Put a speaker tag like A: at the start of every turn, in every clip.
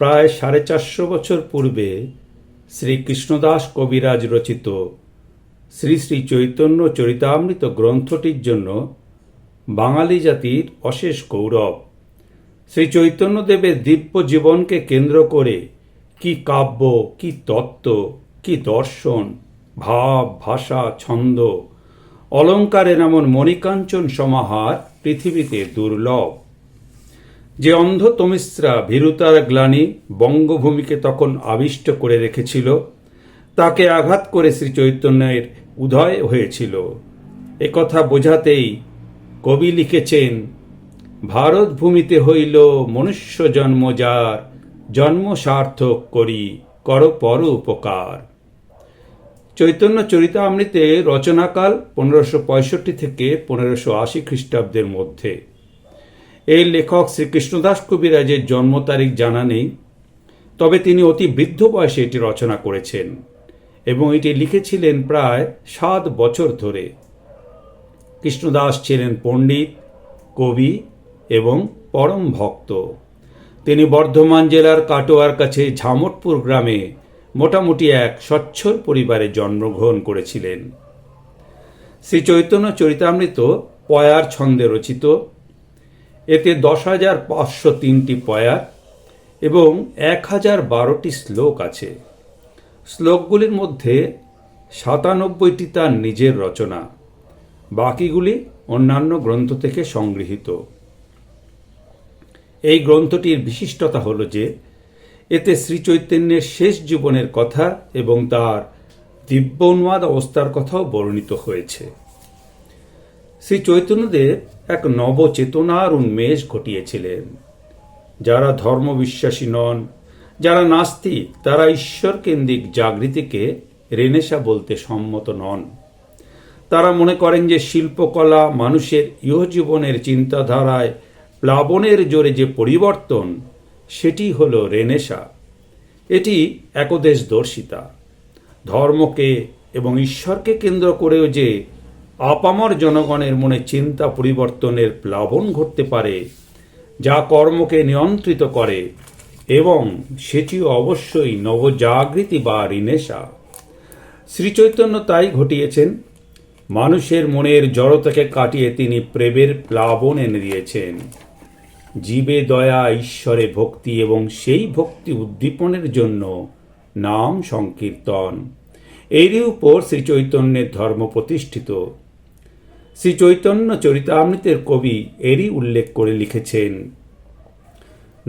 A: প্রায় সাড়ে চারশো বছর পূর্বে শ্রী কৃষ্ণদাস কবিরাজ রচিত শ্রী শ্রী চৈতন্য চরিতামৃত গ্রন্থটির জন্য বাঙালি জাতির অশেষ গৌরব শ্রী চৈতন্যদেবের দিব্য জীবনকে কেন্দ্র করে কি কাব্য কি তত্ত্ব কি দর্শন ভাব ভাষা ছন্দ অলঙ্কারের এমন মণিকাঞ্চন সমাহার পৃথিবীতে দুর্লভ যে অন্ধ তমিশ্রা ভীরুতার গ্লানি বঙ্গভূমিকে তখন আবিষ্ট করে রেখেছিল তাকে আঘাত করে শ্রী চৈতন্যের উদয় হয়েছিল কথা বোঝাতেই কবি লিখেছেন ভারত ভূমিতে হইল মনুষ্য জন্ম যার জন্ম সার্থক করি কর পর উপকার চৈতন্য চরিতামৃতে রচনাকাল পনেরোশো পঁয়ষট্টি থেকে পনেরোশো আশি খ্রিস্টাব্দের মধ্যে এই লেখক শ্রীকৃষ্ণদাস কবিরাজের জন্ম তারিখ জানা নেই তবে তিনি অতি বৃদ্ধ বয়সে এটি রচনা করেছেন এবং এটি লিখেছিলেন প্রায় সাত বছর ধরে কৃষ্ণদাস ছিলেন পণ্ডিত কবি এবং পরম ভক্ত তিনি বর্ধমান জেলার কাটোয়ার কাছে ঝামটপুর গ্রামে মোটামুটি এক স্বচ্ছর পরিবারে জন্মগ্রহণ করেছিলেন শ্রী চৈতন্য চরিতামৃত পয়ার ছন্দে রচিত এতে দশ হাজার পাঁচশো তিনটি পয়ার এবং এক হাজার বারোটি শ্লোক আছে শ্লোকগুলির মধ্যে সাতানব্বইটি তার নিজের রচনা বাকিগুলি অন্যান্য গ্রন্থ থেকে সংগৃহীত এই গ্রন্থটির বিশিষ্টতা হল যে এতে শ্রীচৈতন্যের শেষ জীবনের কথা এবং তার দিব্য অনুবাদ অবস্থার কথাও বর্ণিত হয়েছে শ্রী চৈতন্যদেব এক নবচেতনার উন্মেষ ঘটিয়েছিলেন যারা ধর্মবিশ্বাসী নন যারা নাস্তিক তারা ঈশ্বর কেন্দ্রিক জাগৃতিকে রেনেসা বলতে সম্মত নন তারা মনে করেন যে শিল্পকলা মানুষের ইহজীবনের চিন্তাধারায় প্লাবনের জোরে যে পরিবর্তন সেটি হল রেনেসা এটি একদেশদর্শিতা ধর্মকে এবং ঈশ্বরকে কেন্দ্র করেও যে আপামর জনগণের মনে চিন্তা পরিবর্তনের প্লাবন ঘটতে পারে যা কর্মকে নিয়ন্ত্রিত করে এবং সেটিও অবশ্যই নবজাগৃতি বা রিনেশা শ্রীচৈতন্য তাই ঘটিয়েছেন মানুষের মনের জড়তাকে কাটিয়ে তিনি প্রেমের প্লাবন এনে দিয়েছেন জীবে দয়া ঈশ্বরে ভক্তি এবং সেই ভক্তি উদ্দীপনের জন্য নাম সংকীর্তন এরই উপর শ্রীচৈতন্যের ধর্ম প্রতিষ্ঠিত শ্রী চৈতন্য চরিতামৃতের কবি এরই উল্লেখ করে লিখেছেন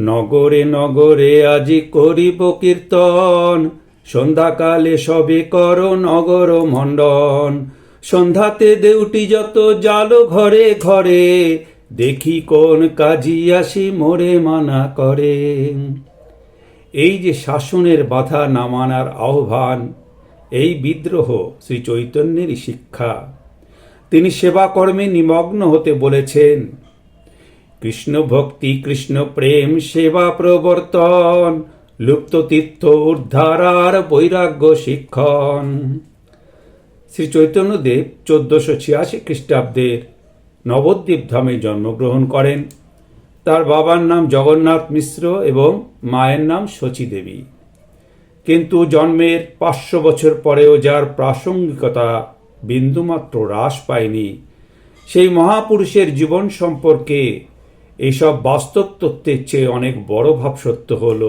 A: নগরে নগরে আজি করিব কীর্তন সন্ধ্যাকালে সবে কর নগর মণ্ডন সন্ধ্যাতে দেউটি যত জালো ঘরে ঘরে দেখি কোন কাজী আসি মোরে মানা করে এই যে শাসনের বাধা নামানার আহ্বান এই বিদ্রোহ শ্রী চৈতন্যেরই শিক্ষা তিনি সেবাকর্মে নিমগ্ন হতে বলেছেন কৃষ্ণ ভক্তি কৃষ্ণ প্রেম সেবা প্রবর্তন লুপ্ত তীর্থ উদ্ধারার বৈরাগ্য শিক্ষণ শ্রী চৈতন্যদেব চোদ্দশো ছিয়াশি খ্রিস্টাব্দের নবদ্বীপ ধামে জন্মগ্রহণ করেন তার বাবার নাম জগন্নাথ মিশ্র এবং মায়ের নাম শচীদেবী কিন্তু জন্মের পাঁচশো বছর পরেও যার প্রাসঙ্গিকতা বিন্দুমাত্র হ্রাস পায়নি সেই মহাপুরুষের জীবন সম্পর্কে এইসব বাস্তব তত্ত্বের চেয়ে অনেক বড় ভাব সত্য হল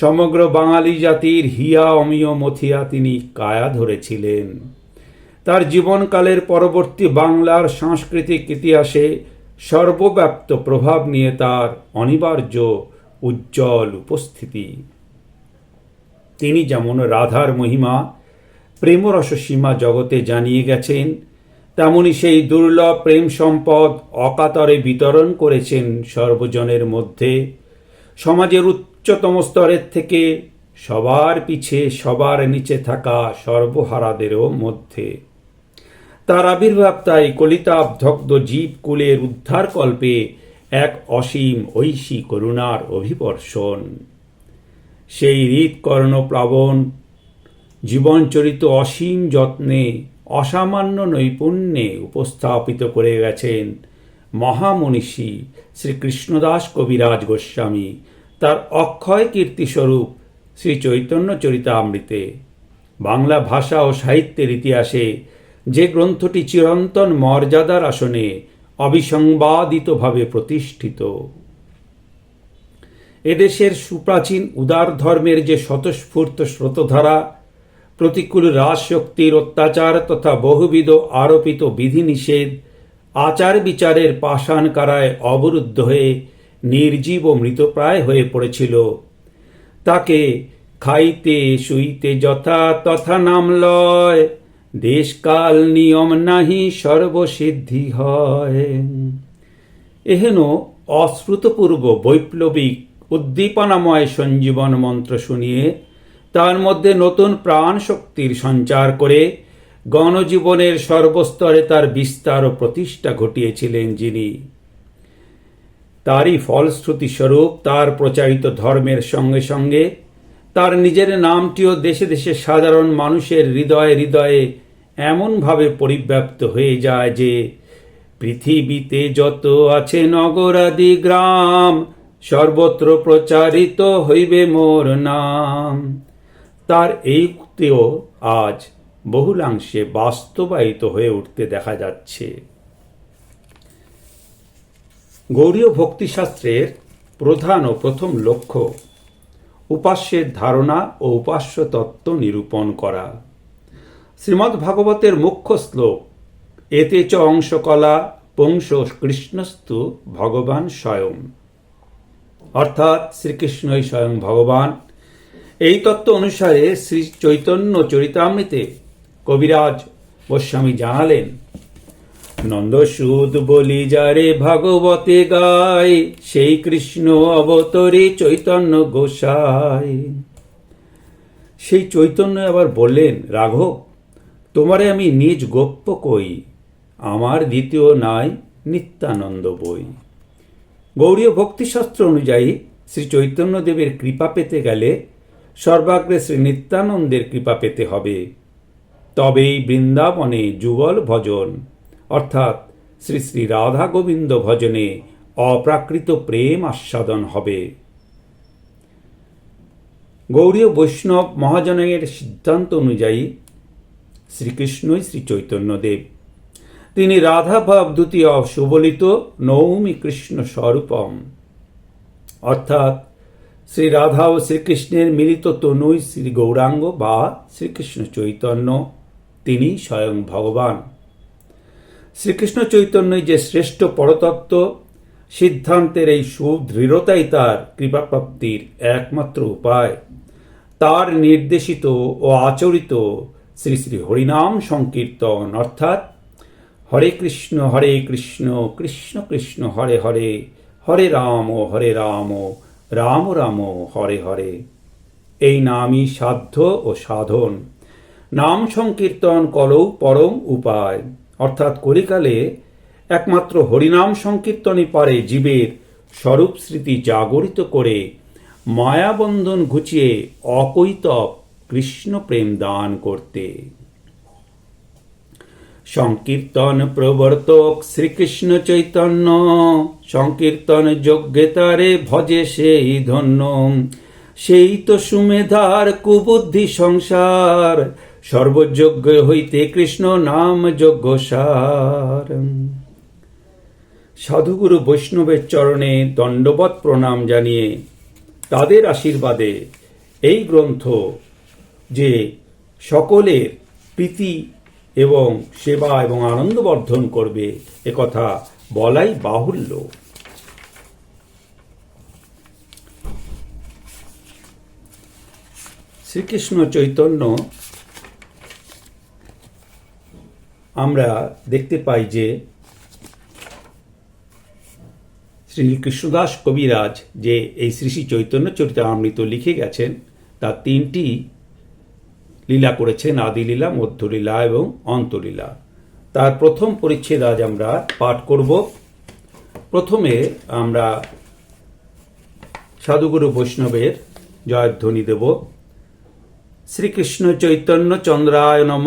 A: সমগ্র বাঙালি জাতির হিয়া অমীয় মথিয়া তিনি কায়া ধরেছিলেন তার জীবনকালের পরবর্তী বাংলার সাংস্কৃতিক ইতিহাসে সর্বব্যাপ্ত প্রভাব নিয়ে তার অনিবার্য উজ্জ্বল উপস্থিতি তিনি যেমন রাধার মহিমা প্রেম রসসীমা জগতে জানিয়ে গেছেন তেমনি সেই দুর্লভ প্রেম সম্পদ অকাতরে বিতরণ করেছেন সর্বজনের মধ্যে সমাজের উচ্চতম স্তরের থেকে সবার পিছে সবার নিচে থাকা সর্বহারাদেরও মধ্যে তার আবির্ভাব তাই কলিতাবধগ্ধ উদ্ধার উদ্ধারকল্পে এক অসীম ঐশী করুণার অভিবর্ষণ সেই হৃৎকর্ণ প্লাবন জীবনচরিত অসীম যত্নে অসামান্য নৈপুণ্যে উপস্থাপিত করে গেছেন মহামনীষী শ্রীকৃষ্ণদাস কবিরাজ গোস্বামী তার অক্ষয় কীর্তিস্বরূপ শ্রী চৈতন্য চরিতামৃতে বাংলা ভাষা ও সাহিত্যের ইতিহাসে যে গ্রন্থটি চিরন্তন মর্যাদার আসনে অবিসংবাদিতভাবে প্রতিষ্ঠিত এদেশের সুপ্রাচীন উদার ধর্মের যে স্বতঃস্ফূর্ত স্রোতধারা প্রতিকূল রাজশক্তির অত্যাচার তথা বহুবিধ আরোপিত বিধিনিষেধ আচার বিচারের পাষাণ কারায় অবরুদ্ধ হয়ে নির্জীব ও মৃতপ্রায় হয়ে পড়েছিল তাকে খাইতে শুইতে যথা তথা নাম লয় দেশকাল নিয়ম নাহি সর্বসিদ্ধি হয় এহেন অশ্রুতপূর্ব বৈপ্লবিক উদ্দীপনাময় সঞ্জীবন মন্ত্র শুনিয়ে তার মধ্যে নতুন প্রাণ শক্তির সঞ্চার করে গণজীবনের সর্বস্তরে তার বিস্তার ও প্রতিষ্ঠা ঘটিয়েছিলেন যিনি তারই ফলশ্রুতিস্বরূপ তার প্রচারিত ধর্মের সঙ্গে সঙ্গে তার নিজের নামটিও দেশে দেশে সাধারণ মানুষের হৃদয়ে হৃদয়ে এমনভাবে পরিব্যাপ্ত হয়ে যায় যে পৃথিবীতে যত আছে নগরাদি গ্রাম সর্বত্র প্রচারিত হইবে মোর নাম তার এই উক্তিও আজ বহুলাংশে বাস্তবায়িত হয়ে উঠতে দেখা যাচ্ছে গৌরীয় ভক্তিশাস্ত্রের প্রধান ও প্রথম লক্ষ্য উপাস্যের ধারণা ও উপাস্য তত্ত্ব নিরূপণ করা ভাগবতের মুখ্য শ্লোক এতে চ অংশকলা পংশ কৃষ্ণস্তু ভগবান স্বয়ং অর্থাৎ শ্রীকৃষ্ণই স্বয়ং ভগবান এই তত্ত্ব অনুসারে শ্রী চৈতন্য চরিতামৃতে কবিরাজ গোস্বামী জানালেন নন্দসুদ বলি যারে ভাগবতে গায় সেই কৃষ্ণ অবতরে চৈতন্য গোসাই সেই চৈতন্য আবার বললেন রাঘব তোমারে আমি নিজ গোপ্য কই আমার দ্বিতীয় নাই নিত্যানন্দ বই গৌরীয় ভক্তিশাস্ত্র অনুযায়ী শ্রী চৈতন্যদেবের কৃপা পেতে গেলে সর্বাগ্রে শ্রী নিত্যানন্দের কৃপা পেতে হবে তবেই বৃন্দাবনে যুগল ভজন অর্থাৎ শ্রী শ্রী রাধা গোবিন্দ ভজনে অপ্রাকৃত প্রেম আস্বাদন হবে গৌরীয় বৈষ্ণব মহাজনের সিদ্ধান্ত অনুযায়ী শ্রীকৃষ্ণই শ্রী চৈতন্যদেব তিনি রাধা ভাব দ্বিতীয় সুবলিত নৌমি কৃষ্ণ স্বরূপম অর্থাৎ শ্রী রাধা ও শ্রীকৃষ্ণের মিলিত তনুই শ্রী গৌরাঙ্গ বা শ্রীকৃষ্ণ চৈতন্য তিনি স্বয়ং ভগবান শ্রীকৃষ্ণ চৈতন্যই যে শ্রেষ্ঠ পরতত্ত্ব সিদ্ধান্তের এই সুদৃঢ়তাই তার কৃপাপ্রাপ্তির একমাত্র উপায় তার নির্দেশিত ও আচরিত শ্রী শ্রী হরিনাম সংকীর্তন অর্থাৎ হরে কৃষ্ণ হরে কৃষ্ণ কৃষ্ণ কৃষ্ণ হরে হরে হরে রাম হরে রাম রাম রাম হরে হরে এই নামই সাধ্য ও সাধন নাম সংকীর্তন কলৌ পরম উপায় অর্থাৎ কলিকালে একমাত্র হরিনাম সংকীর্তনই পারে জীবের স্বরূপ স্মৃতি জাগরিত করে মায়াবন্ধন ঘুচিয়ে অকৈতব কৃষ্ণ প্রেম দান করতে সংকীর্তন প্রবর্তক শ্রীকৃষ্ণ চৈতন্য সংকীর্তন যজ্ঞে তারে ভজে সেই ধন্য সেই তো সুমেধার কুবুদ্ধি সংসার সর্বযজ্ঞ হইতে কৃষ্ণ নাম যজ্ঞ সার সাধুগুরু বৈষ্ণবের চরণে দণ্ডবত প্রণাম জানিয়ে তাদের আশীর্বাদে এই গ্রন্থ যে সকলের প্রীতি এবং সেবা এবং আনন্দ বর্ধন করবে কথা বলাই বাহুল্য শ্রীকৃষ্ণ চৈতন্য আমরা দেখতে পাই যে শ্রী কৃষ্ণদাস কবিরাজ যে এই শ্রী চৈতন্য চরিতামৃত লিখে গেছেন তার তিনটি লীলা করেছেন আদিলীলা মধ্যলীলা এবং অন্তলীলা তার প্রথম পরিচ্ছেদ আজ আমরা পাঠ করব প্রথমে আমরা সাধুগুরু বৈষ্ণবের জয়ধ্বনি দেব শ্রীকৃষ্ণ চৈতন্য চন্দ্রায় নম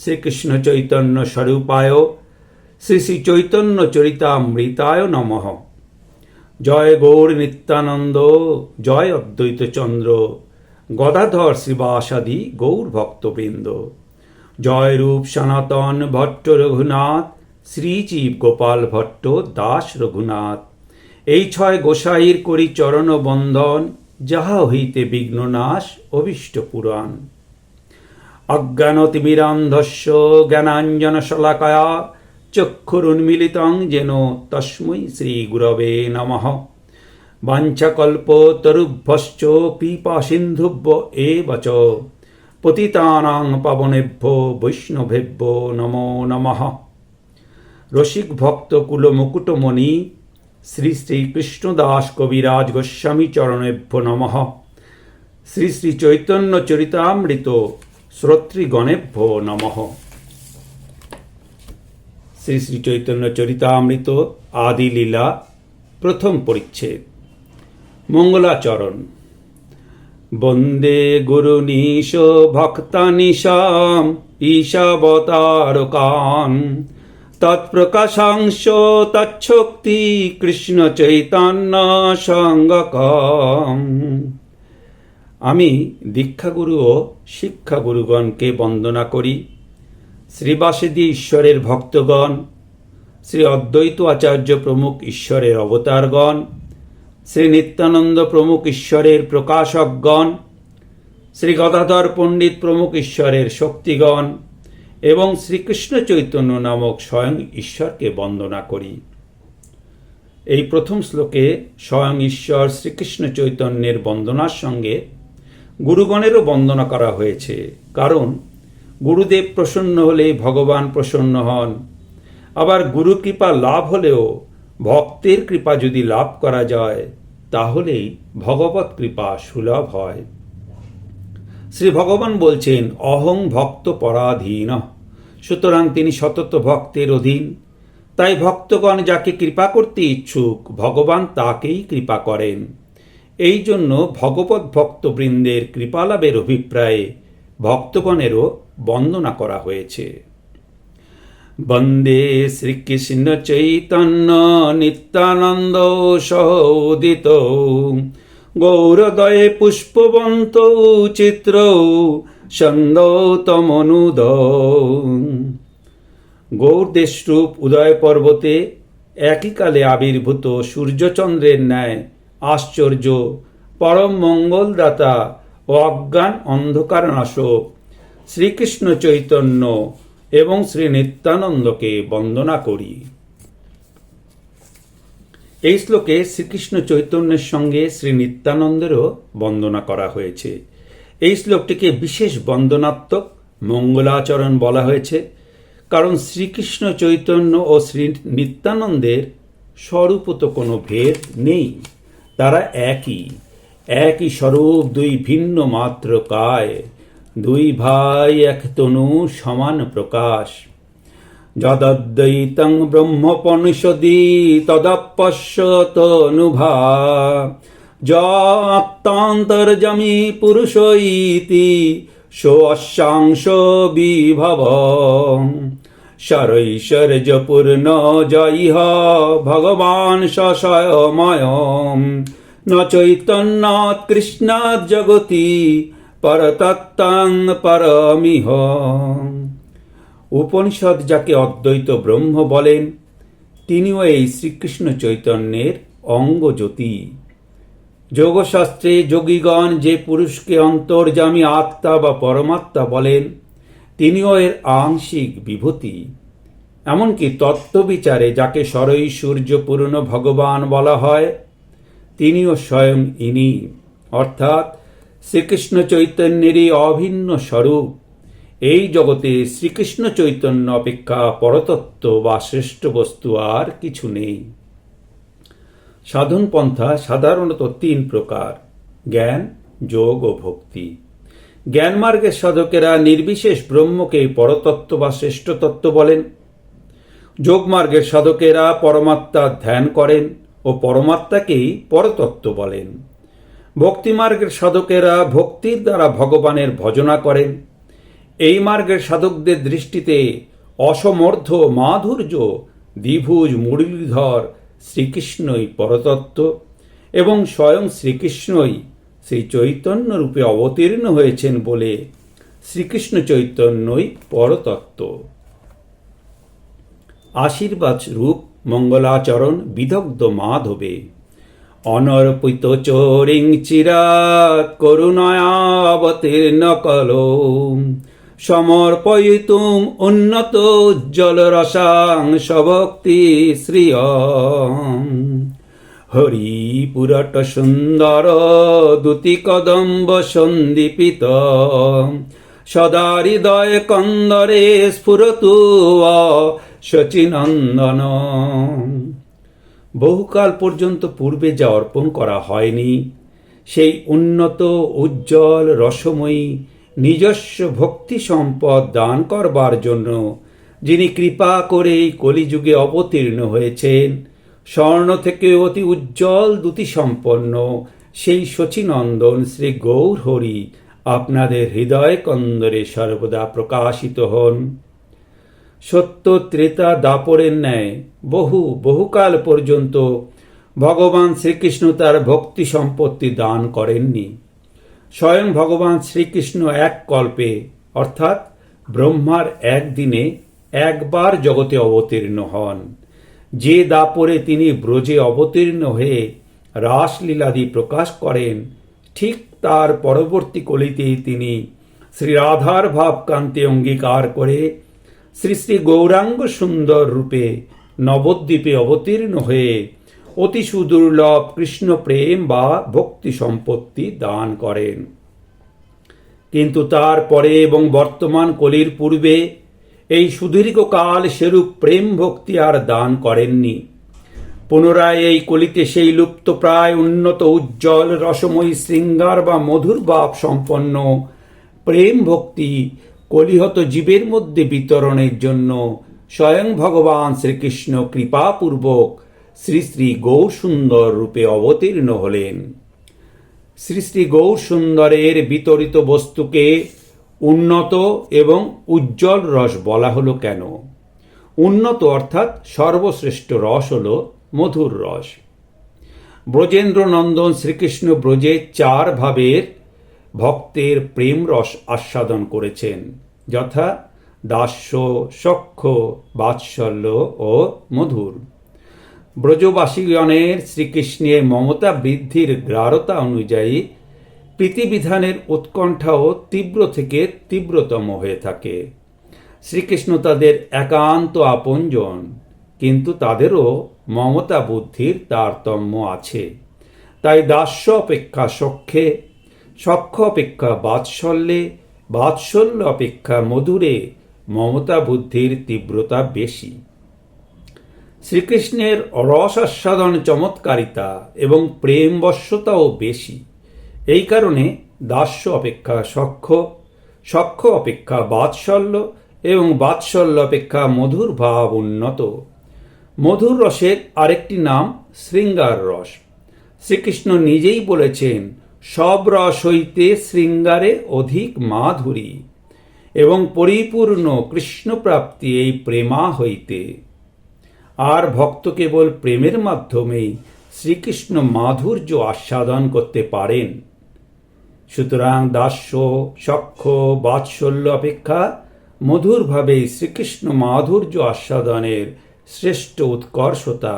A: শ্রীকৃষ্ণ চৈতন্য স্বরূপায় শ্রী শ্রী চৈতন্য চরিতামৃতায় নমঃ জয় গৌর নিত্যানন্দ জয় অদ্বৈত চন্দ্র গদাধর শিবাসাদি গৌর ভক্তবৃন্দ জয়রূপ সনাতন ভট্ট রঘুনাথ শ্রীজীব গোপাল ভট্ট দাস রঘুনাথ এই ছয় গোসাইর করি চরণ বন্ধন যাহা হইতে বিঘ্ননাশ অভীষ্ট পুরাণ অজ্ঞানতিমিরান্ধস্য জ্ঞানাঞ্জন শলাকায়া চক্ষুরুন্মিলিতং যেন তস্মৈ শ্রীগুরবে নমঃ বাঞ্ছাকল্পতরুভ্যশ্চ পিপাসিন্ধুভ্য এব চ পতিতানাং পাবনেভ্য বৈষ্ণবেভ্য নমো নমঃ রসিক ভক্ত কুল মুকুটমণি শ্রী শ্রী কৃষ্ণদাস কবিরাজ গোস্বামী চরণেভ্য নম শ্রী শ্রী চৈতন্য চরিতামৃত শ্রোতৃগণেভ্য নম শ্রী শ্রী চৈতন্য চরিতামৃত আদিলীলা প্রথম পরিচ্ছেদ মঙ্গলাচরণ বন্দে গুরুনীশ ভক্তানিশাম কান তৎপ্রকাশাংশ তৎশক্তি কৃষ্ণ চৈতন্য সঙ্গকম আমি দীক্ষাগুরু ও শিক্ষাগুরুগণকে বন্দনা করি শ্রীবাসীদি ঈশ্বরের ভক্তগণ শ্রী অদ্বৈত আচার্য প্রমুখ ঈশ্বরের অবতারগণ শ্রী নিত্যানন্দ প্রমুখ ঈশ্বরের প্রকাশকগণ শ্রী গদাধর পণ্ডিত প্রমুখ ঈশ্বরের শক্তিগণ এবং শ্রীকৃষ্ণ চৈতন্য নামক স্বয়ং ঈশ্বরকে বন্দনা করি এই প্রথম শ্লোকে স্বয়ং ঈশ্বর শ্রীকৃষ্ণ চৈতন্যের বন্দনার সঙ্গে গুরুগণেরও বন্দনা করা হয়েছে কারণ গুরুদেব প্রসন্ন হলে ভগবান প্রসন্ন হন আবার গুরু কৃপা লাভ হলেও ভক্তের কৃপা যদি লাভ করা যায় তাহলেই ভগবত কৃপা সুলভ হয় শ্রী ভগবান বলছেন অহং ভক্ত পরাধীন সুতরাং তিনি সতত ভক্তের অধীন তাই ভক্তগণ যাকে কৃপা করতে ইচ্ছুক ভগবান তাকেই কৃপা করেন এই জন্য ভগবত ভক্তবৃন্দের কৃপালাভের অভিপ্রায়ে ভক্তগণেরও বন্দনা করা হয়েছে বন্দে শ্রীকৃষ্ণ চৈতন্য নিত্যানন্দ সহোদিত গৌরদয়ে পুষ্পবন্ত চিত্র সন্দৌতমনুদ গৌরদেশরূপ উদয় পর্বতে একইকালে আবির্ভূত সূর্যচন্দ্রের ন্যায় আশ্চর্য পরম মঙ্গলদাতা ও অজ্ঞান অন্ধকার নাশক শ্রীকৃষ্ণ চৈতন্য এবং শ্রী নিত্যানন্দকে বন্দনা করি এই শ্লোকে শ্রীকৃষ্ণ চৈতন্যের সঙ্গে শ্রী নিত্যানন্দেরও বন্দনা করা হয়েছে এই শ্লোকটিকে বিশেষ বন্দনাত্মক মঙ্গলাচরণ বলা হয়েছে কারণ শ্রীকৃষ্ণ চৈতন্য ও শ্রী নিত্যানন্দের স্বরূপত কোনো ভেদ নেই তারা একই একই স্বরূপ দুই ভিন্ন মাত্র কায় দুই ভাই এক তনু সমান প্রকাশ যদদ্বৈতং ব্রহ্মপনিষদি তদপশ্যতনুভা যত্তান্তর্জমি পুরুষইতি সোশ্যাংশ বিভব শরৈশ্বর্যপূর্ণ জয়হ ভগবান সশয়ময় ন চৈতন্যৎ কৃষ্ণাৎ জগতি পরতত্ত্বাং পরমিহ উপনিষদ যাকে অদ্বৈত ব্রহ্ম বলেন তিনিও এই শ্রীকৃষ্ণ চৈতন্যের অঙ্গজ্যোতি যোগশাস্ত্রে যোগীগণ যে পুরুষকে অন্তর্যামী আত্মা বা পরমাত্মা বলেন তিনিও এর আংশিক বিভূতি এমনকি তত্ত্ববিচারে যাকে সরই সূর্যপূর্ণ ভগবান বলা হয় তিনিও স্বয়ং ইনি অর্থাৎ শ্রীকৃষ্ণ চৈতন্যেরই অভিন্ন স্বরূপ এই জগতে শ্রীকৃষ্ণ চৈতন্য অপেক্ষা পরতত্ত্ব বা শ্রেষ্ঠ বস্তু আর কিছু নেই সাধন পন্থা সাধারণত তিন প্রকার জ্ঞান যোগ ও ভক্তি জ্ঞানমার্গের সাধকেরা নির্বিশেষ ব্রহ্মকে পরতত্ত্ব বা শ্রেষ্ঠ তত্ত্ব বলেন যোগমার্গের সাধকেরা পরমাত্মার ধ্যান করেন ও পরমাত্মাকেই পরতত্ত্ব বলেন ভক্তিমার্গের সাধকেরা ভক্তির দ্বারা ভগবানের ভজনা করেন এই মার্গের সাধকদের দৃষ্টিতে অসমর্থ মাধুর্য দ্বিভুজ মুরলীধর শ্রীকৃষ্ণই পরতত্ত্ব এবং স্বয়ং শ্রীকৃষ্ণই সেই চৈতন্য রূপে অবতীর্ণ হয়েছেন বলে শ্রীকৃষ্ণ চৈতন্যই পরতত্ত্ব আশীর্বাদ রূপ মঙ্গলাচরণ বিদগ্ধ মাধবে অনর্পিত চোরিং চিরাত করুণয়াবতীর্ণ কল সমর্পয়িতুম উন্নত রসাং সভক্তি শ্রিয় হরিপুরট সুন্দর দুতি কদম্ব সন্দীপিত সদা হৃদয় কন্দরে স্ফুরতু সচিনন্দন বহুকাল পর্যন্ত পূর্বে যা অর্পণ করা হয়নি সেই উন্নত উজ্জ্বল রসময়ী নিজস্ব ভক্তি সম্পদ দান করবার জন্য যিনি কৃপা করে এই কলিযুগে অবতীর্ণ হয়েছেন স্বর্ণ থেকে অতি উজ্জ্বল দুটি সম্পন্ন সেই শচীনন্দন শ্রী গৌর হরি আপনাদের হৃদয় কন্দরে সর্বদা প্রকাশিত হন সত্য ত্রেতা দাপরের ন্যায় বহু বহুকাল পর্যন্ত ভগবান শ্রীকৃষ্ণ তার ভক্তি সম্পত্তি দান করেননি স্বয়ং ভগবান শ্রীকৃষ্ণ এক কল্পে অর্থাৎ ব্রহ্মার একদিনে একবার জগতে অবতীর্ণ হন যে দাপরে তিনি ব্রজে অবতীর্ণ হয়ে রাসলীলাদি প্রকাশ করেন ঠিক তার পরবর্তী কলিতেই তিনি শ্রীরাধার ভাবকান্তে অঙ্গীকার করে শ্রী শ্রী গৌরাঙ্গ সুন্দর রূপে নবদ্বীপে অবতীর্ণ হয়ে অতি সুদুর্লভ কৃষ্ণ প্রেম বা ভক্তি সম্পত্তি দান করেন কিন্তু তার পরে এবং বর্তমান কলির পূর্বে এই সুদীর্ঘকাল সেরূপ প্রেম ভক্তি আর দান করেননি পুনরায় এই কলিতে সেই লুপ্ত প্রায় উন্নত উজ্জ্বল রসময়ী শৃঙ্গার বা মধুর বাপ সম্পন্ন প্রেম ভক্তি কলিহত জীবের মধ্যে বিতরণের জন্য স্বয়ং ভগবান শ্রীকৃষ্ণ কৃপাপূর্বক শ্রী শ্রী গৌরসুন্দর রূপে অবতীর্ণ হলেন শ্রী শ্রী গৌরসুন্দরের বিতরিত বস্তুকে উন্নত এবং উজ্জ্বল রস বলা হলো কেন উন্নত অর্থাৎ সর্বশ্রেষ্ঠ রস হল মধুর রস ব্রজেন্দ্রনন্দন শ্রীকৃষ্ণ ব্রজে চার ভাবের ভক্তের প্রেমরস আস্বাদন করেছেন যথা দাস্য সক্ষ বাৎসল্য ও মধুর ব্রজবাসীগণের শ্রীকৃষ্ণের মমতা বৃদ্ধির গ্রারতা অনুযায়ী প্রীতিবিধানের উৎকণ্ঠাও তীব্র থেকে তীব্রতম হয়ে থাকে শ্রীকৃষ্ণ তাদের একান্ত আপনজন কিন্তু তাদেরও মমতা বুদ্ধির তারতম্য আছে তাই দাস্য অপেক্ষা সক্ষে সক্ষ অপেক্ষা বাৎসল্যে বাৎসল্য অপেক্ষা মধুরে মমতা বুদ্ধির তীব্রতা বেশি শ্রীকৃষ্ণের রস আস্বাদন চমৎকারিতা এবং প্রেমবশ্যতাও বেশি এই কারণে দাস্য অপেক্ষা সক্ষ সক্ষ অপেক্ষা বাৎসল্য এবং বাৎসল্য অপেক্ষা মধুর ভাব উন্নত মধুর রসের আরেকটি নাম শৃঙ্গার রস শ্রীকৃষ্ণ নিজেই বলেছেন সব রস হইতে শৃঙ্গারে অধিক মাধুরী এবং পরিপূর্ণ কৃষ্ণপ্রাপ্তি এই প্রেমা হইতে আর ভক্ত কেবল প্রেমের মাধ্যমেই শ্রীকৃষ্ণ মাধুর্য আস্বাদন করতে পারেন সুতরাং দাস্য সক্ষ বাৎসল্য অপেক্ষা মধুরভাবে শ্রীকৃষ্ণ মাধুর্য আস্বাদনের শ্রেষ্ঠ উৎকর্ষতা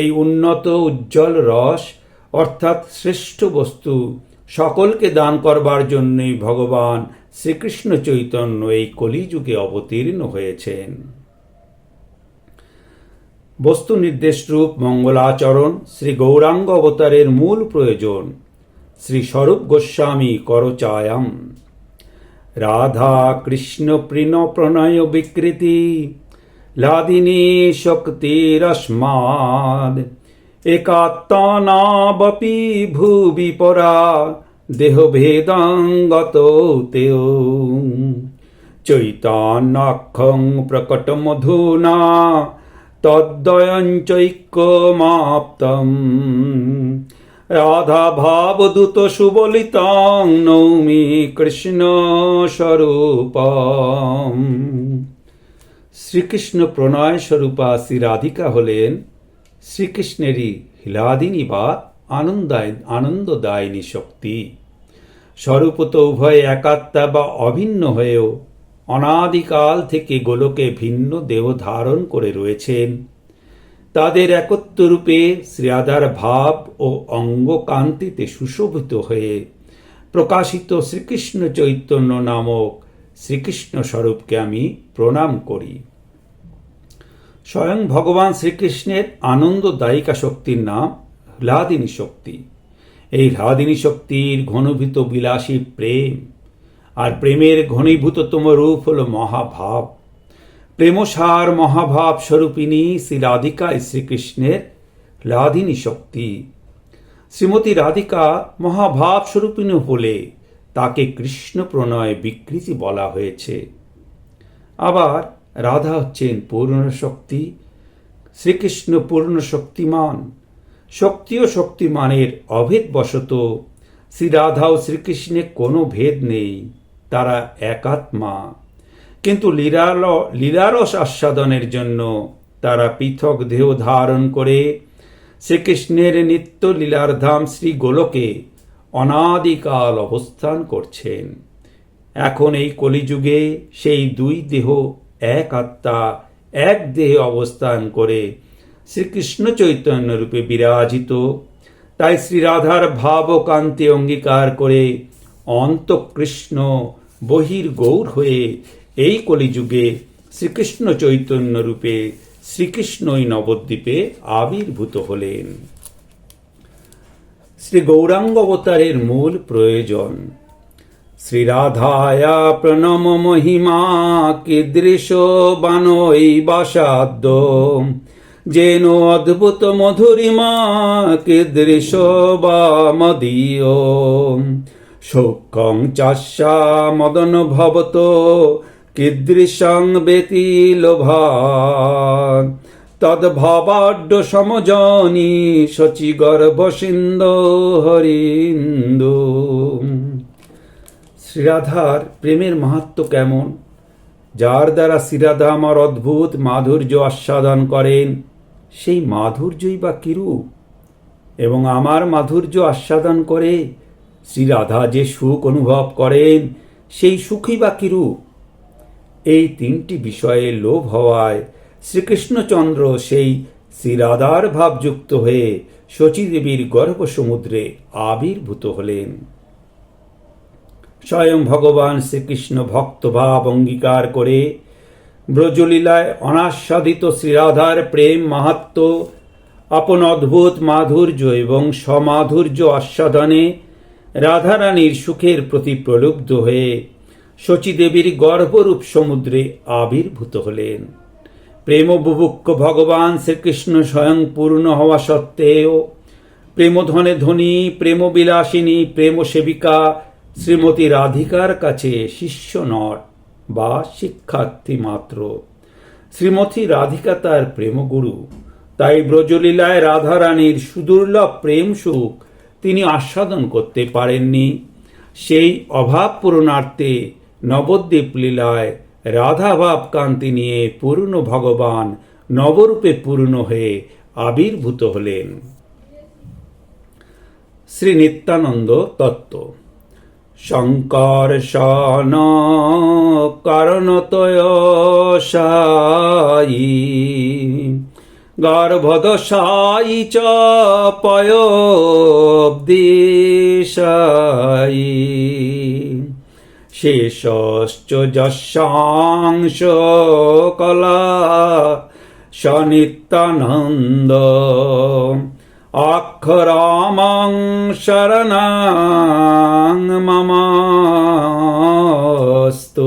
A: এই উন্নত উজ্জ্বল রস অর্থাৎ শ্রেষ্ঠ বস্তু সকলকে দান করবার জন্যই ভগবান শ্রীকৃষ্ণ চৈতন্য এই কলিযুগে অবতীর্ণ হয়েছেন বস্তু নির্দেশ রূপ মঙ্গলাচরণ শ্রী গৌরাঙ্গ অবতারের মূল প্রয়োজন শ্রী স্বরূপ গোস্বামী করচায়াম রাধা কৃষ্ণ প্রিণ প্রণয় বিকৃতি লাদিনী শক্তিরস্মাদ একাত্তনাবপি ভুবি পরা দেহভেদঙ্গত তেও চৈতন্যক্ষং প্রকটমধুনা তদ্দয়ঞ্চৈক্যমাপ্তম রাধা দূত সুবলিতাং নৌমি কৃষ্ণ স্বরূপ শ্রীকৃষ্ণ প্রণয় স্বরূপা শ্রী রাধিকা হলেন শ্রীকৃষ্ণেরই হীলাদিনী বা আনন্দায় আনন্দদায়িনী শক্তি স্বরূপত উভয় একাত্মা বা অভিন্ন হয়েও অনাদিকাল থেকে গোলকে ভিন্ন দেহ ধারণ করে রয়েছেন তাদের একত্ররূপে শ্রেয়াদার ভাব ও অঙ্গকান্তিতে সুশোভিত হয়ে প্রকাশিত শ্রীকৃষ্ণ চৈতন্য নামক শ্রীকৃষ্ণ স্বরূপকে আমি প্রণাম করি স্বয়ং ভগবান শ্রীকৃষ্ণের আনন্দদায়িকা শক্তির নাম হ্লাদিনী শক্তি এই হ্লাদিনী শক্তির ঘনীভূত বিলাসী প্রেম আর প্রেমের ঘনীভূততম রূপ হল মহাভাব প্রেমসার মহাভাব স্বরূপিণী শ্রী রাধিকা শ্রীকৃষ্ণের হ্লাদিনী শক্তি শ্রীমতী রাধিকা মহাভাব স্বরূপিণী হলে তাকে কৃষ্ণ প্রণয় বিকৃতি বলা হয়েছে আবার রাধা হচ্ছেন পূর্ণ শক্তি শ্রীকৃষ্ণ পূর্ণ শক্তিমান শক্তি ও শক্তিমানের অভেদ বশত শ্রী রাধা ও শ্রীকৃষ্ণে কোনো ভেদ নেই তারা একাত্মা কিন্তু লীলাল লীলারস আস্বাদনের জন্য তারা পৃথক দেহ ধারণ করে শ্রীকৃষ্ণের নিত্য লীলার ধাম শ্রী গোলকে অনাদিকাল অবস্থান করছেন এখন এই কলিযুগে সেই দুই দেহ এক আত্মা এক দেহে অবস্থান করে শ্রীকৃষ্ণ চৈতন্য রূপে বিরাজিত তাই শ্রীরাধার ভাব ও কান্তি অঙ্গীকার করে অন্তকৃষ্ণ বহির গৌর হয়ে এই কলিযুগে শ্রীকৃষ্ণ চৈতন্য রূপে শ্রীকৃষ্ণই নবদ্বীপে আবির্ভূত হলেন শ্রী গৌরাঙ্গ অবতারের মূল প্রয়োজন শ্রীরাধায়া প্রণম মহিমা কীদৃশ বানই বাসাদ্য যেন অদ্ভুত মধুরিমা কীদৃশ বা মদীয় শোকং চাষা মদন ভবত কীদৃশং বেতি লোভা তদ্ভাবাঢ্য সমজনী শচি গর্ভসিন্দ হরিন্দু শ্রীরাধার প্রেমের মাহাত্ম কেমন যার দ্বারা শ্রীরাধা আমার অদ্ভুত মাধুর্য আস্বাদন করেন সেই মাধুর্যই বা কিরূপ এবং আমার মাধুর্য আস্বাদন করে শ্রীরাধা যে সুখ অনুভব করেন সেই সুখই বা কিরূপ এই তিনটি বিষয়ে লোভ হওয়ায় শ্রীকৃষ্ণচন্দ্র সেই শ্রীরাধার ভাবযুক্ত হয়ে শচীদেবীর গর্ভসমুদ্রে আবির্ভূত হলেন স্বয়ং ভগবান শ্রীকৃষ্ণ ভক্তভাব অঙ্গীকার করে ব্রজলীলায় অনাস্বাদিত শ্রীরাধার প্রেম মাহাত্ম আপন অদ্ভুত মাধুর্য এবং সমাধুর্য আস্বাদনে রাধারানীর সুখের প্রতি প্রলুব্ধ হয়ে শচীদেবীর গর্ভরূপ সমুদ্রে আবির্ভূত হলেন প্রেমবুভুক্ষ ভগবান শ্রীকৃষ্ণ স্বয়ং পূর্ণ হওয়া সত্ত্বেও প্রেমধনে ধনী প্রেমবিলাসিনী প্রেমসেবিকা শ্রীমতী রাধিকার কাছে শিষ্য নট বা শিক্ষার্থী মাত্র শ্রীমতী রাধিকা তার প্রেমগুরু তাই ব্রজলীলায় রাধারানীর সুদুর্লভ প্রেম সুখ তিনি আস্বাদন করতে পারেননি সেই অভাব পূরণার্থে নবদ্বীপ লীলায় রাধাভাব কান্তি নিয়ে পূর্ণ ভগবান নবরূপে পূর্ণ হয়ে আবির্ভূত হলেন শ্রী নিত্যানন্দ তত্ত্ব শঙ্কর শন কারণতয়সায়ী গর্ভদশাই চ পয়োব্দিশাই শেষশ্চ যশাংশ কলা সনিত্যানন্দ अक्षरामां शरणां মমাস্তু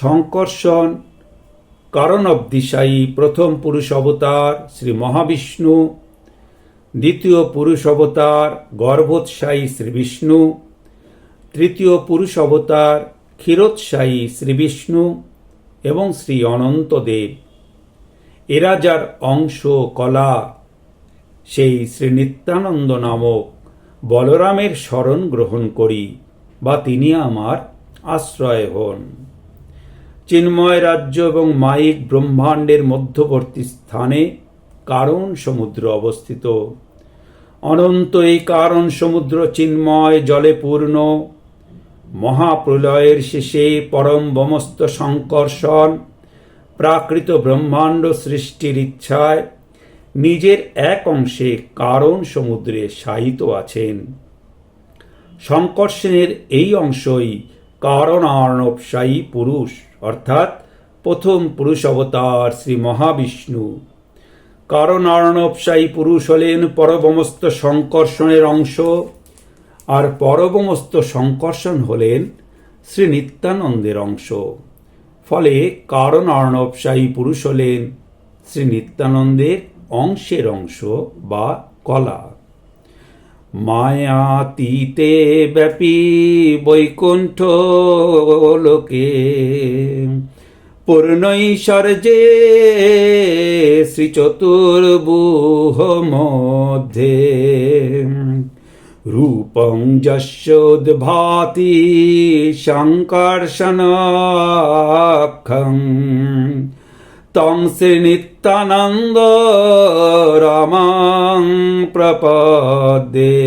A: সংকর্ষণ কারণ অব্দিশায়ী প্রথম পুরুষ অবতার শ্রী মহাবিষ্ণু দ্বিতীয় পুরুষ অবতার গর্ভোৎসায়ী শ্রীবিষ্ণু তৃতীয় পুরুষ অবতার ক্ষীরোৎসায়ী শ্রীবিষ্ণু এবং শ্রী অনন্তদেব এরা যার অংশ কলা সেই শ্রী নিত্যানন্দ নামক বলরামের স্মরণ গ্রহণ করি বা তিনি আমার আশ্রয় হন চিন্ময় রাজ্য এবং মাইক ব্রহ্মাণ্ডের মধ্যবর্তী স্থানে কারণ সমুদ্র অবস্থিত অনন্ত এই কারণ সমুদ্র চিন্ময় জলে পূর্ণ মহাপ্রলয়ের শেষে পরম বমস্ত সংকর্ষণ প্রাকৃত ব্রহ্মাণ্ড সৃষ্টির ইচ্ছায় নিজের এক অংশে কারণ সমুদ্রে শায়িত আছেন সংকর্ষণের এই অংশই কারণ অর্ণবশায়ী পুরুষ অর্থাৎ প্রথম পুরুষ অবতার শ্রী মহাবিষ্ণু কারণ অর্ণবশায়ী পুরুষ হলেন পরবমস্ত সংকর্ষণের অংশ আর পরবমস্ত সংকর্ষণ হলেন শ্রী নিত্যানন্দের অংশ ফলে কারণ অর্ণবশাহী পুরুষ হলেন শ্রী নিত্যানন্দের অংশের অংশ বা কলা মায়াতীতে ব্যাপী বৈকুণ্ঠ লোকে পূর্ণৈশ্বর যে শ্রীচতুর্বুহ মধ্যে রূপং যশোদ্ভাতি শঙ্কর্ষণাক্ষং তং শ্রীনিত্যানন্দ রমাং প্রপদে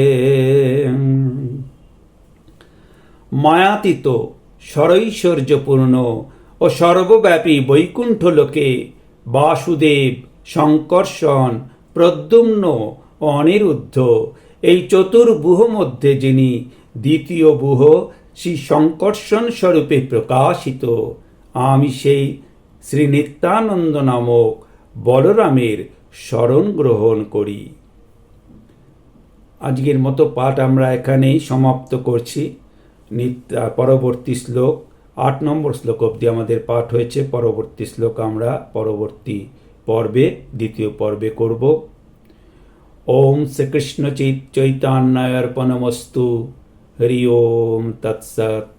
A: মায়াতীত সরৈশ্বর্যপূর্ণ ও সর্বব্যাপী বৈকুণ্ঠ লোকে বাসুদেব শঙ্কর্ষণ প্রদ্যুম্ন অনিরুদ্ধ এই চতুর্বুহ মধ্যে যিনি দ্বিতীয় বুহ শ্রী সংকর্ষণ স্বরূপে প্রকাশিত আমি সেই শ্রী নিত্যানন্দ নামক বলরামের স্মরণ গ্রহণ করি আজকের মতো পাঠ আমরা এখানেই সমাপ্ত করছি পরবর্তী শ্লোক আট নম্বর শ্লোক অব্দি আমাদের পাঠ হয়েছে পরবর্তী শ্লোক আমরা পরবর্তী পর্বে দ্বিতীয় পর্বে করব ओम श्री कृष्ण चैतन्य अर्पणमस्तु हरि ओम तत्सत